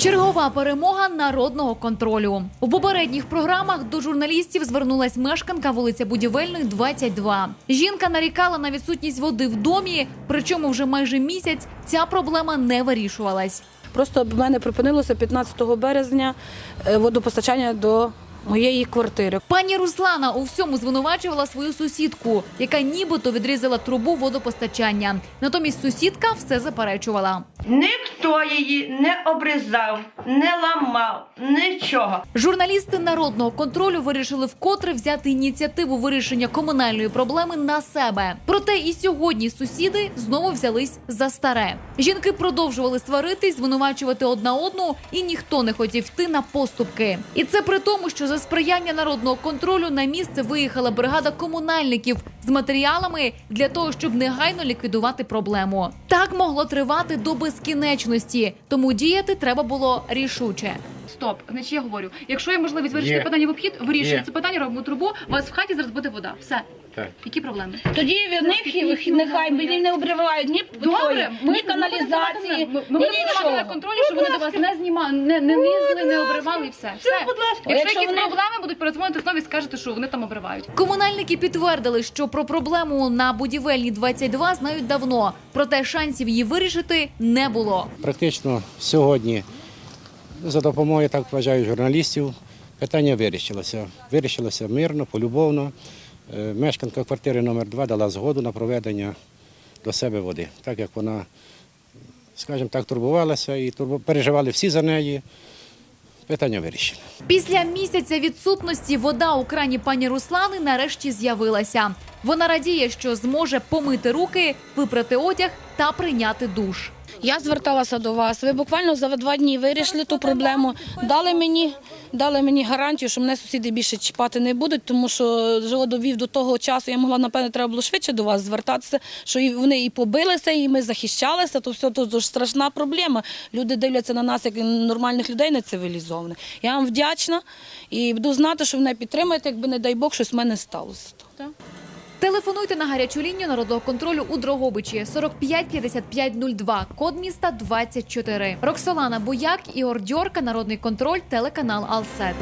Чергова перемога народного контролю у попередніх програмах до журналістів звернулась мешканка вулиця Будівельних, 22. Жінка нарікала на відсутність води в домі, причому вже майже місяць ця проблема не вирішувалась. Просто в мене припинилося 15 березня е, водопостачання до моєї квартири. Пані Руслана у всьому звинувачувала свою сусідку, яка нібито відрізала трубу водопостачання. Натомість сусідка все заперечувала. Ніхто її не обрізав, не ламав, нічого. Журналісти народного контролю вирішили вкотре взяти ініціативу вирішення комунальної проблеми на себе. Проте і сьогодні сусіди знову взялись за старе. Жінки продовжували сваритись, звинувачувати одна одну, і ніхто не хотів йти на поступки. І це при тому, що за сприяння народного контролю на місце виїхала бригада комунальників з матеріалами для того, щоб негайно ліквідувати проблему. Так могло тривати до безкінечності, тому діяти треба було рішуче. Стоп, значить я говорю, якщо є можливість вирішити Є. питання в обхід, вирішуємо Є. це питання, робимо трубу. У вас в хаті зараз буде вода. Все. Так. Які проблеми? Тоді в них нехай мені не обривають ні тої, ні каналізації, Ми, ні ми будемо тримати на нічого. контролі, щоб вони до вас не знімали, не, не низли, не обривали і все. все. будь ласка. Якщо, Якщо якісь вони- проблеми будуть передзвонити знову і скажете, що вони там обривають. Комунальники підтвердили, що про проблему на будівельній 22 знають давно, проте шансів її вирішити не було. Практично сьогодні за допомогою, так вважаю, журналістів питання вирішилося. Вирішилося мирно, полюбовно. Е, Мешканка квартири номер 2 дала згоду на проведення до себе води, так як вона, скажімо так, турбувалася і переживали всі за неї. Питання вирішено. Після місяця відсутності вода у крані пані Руслани нарешті з'явилася. Вона радіє, що зможе помити руки, випрати одяг та прийняти душ. Я зверталася до вас. Ви буквально за два дні вирішили ту проблему. Дали мені, дали мені гарантію, що мене сусіди більше чіпати не будуть, тому що живо довів до того часу. Я могла напевне, треба було швидше до вас звертатися. Що і вони і побилися, і ми захищалися. То все то дуже страшна проблема. Люди дивляться на нас як нормальних людей, не цивілізованих. Я вам вдячна і буду знати, що ви мене підтримаєте, якби не дай Бог, щось в мене сталося. Телефонуйте на гарячу лінію народного контролю у Дрогобичі 45 55 02, код міста 24. Роксолана Бояк, Ігор Дьорка, народний контроль, телеканал Алсет.